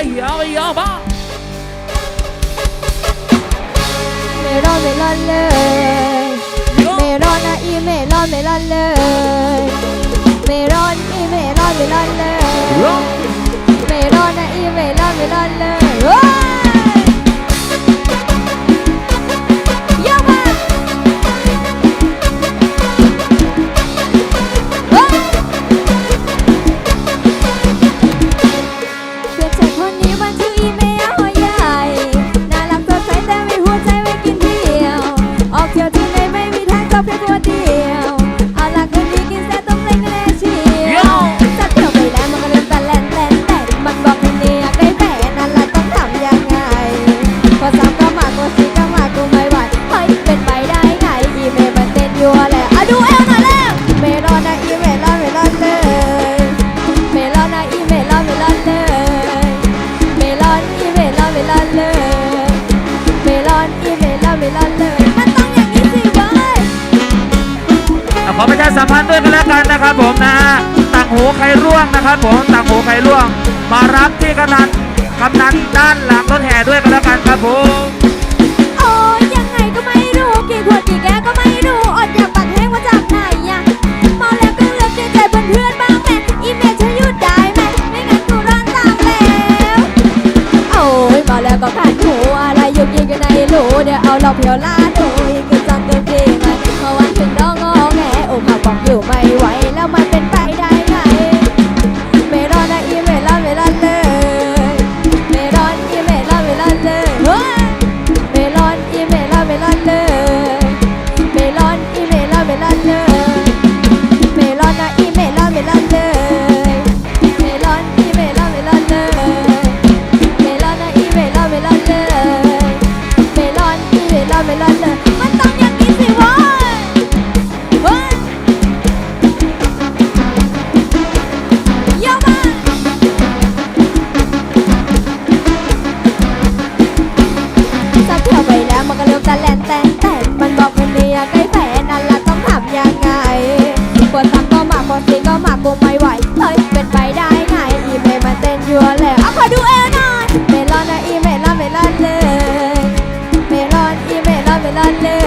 อ้ยาไอ้ยาบ้าเมลอนเมลอนเลยเมลอนนะอีเมลอนเมลอนเลยเมลอนอีเมลอนเมลอนเลยเมลอนนะอีเมลอนเมลอนเลย ขอประชาสัมพันธ์ด้วยกันแล้วกันนะครับผมนะต่างหูใครร่วงนะครับผมต่างหูใครร่วง มารับที่กำนันกำนันด้านหลังรถแห่ด้วยกันแล้วกันครับผมโอ้ยยังไงก็ไม่รู้กี่ขวดกี่แก้วก็ไม่รู้อดอยากปัดแห้งมาจากไหนอะเมาแล้วก็เลิกเกรงใจเพื่อนบ้างแม่อีเมจช่วยหยุดได้ไหมไม่งั้นกูร้อนตามแล้วโอ้ยเมาแล้วก็ขาดหูอะไรอยู่กินกันในรู้เดี๋ยวเอาหลอกเพียวลาดูอีก dale.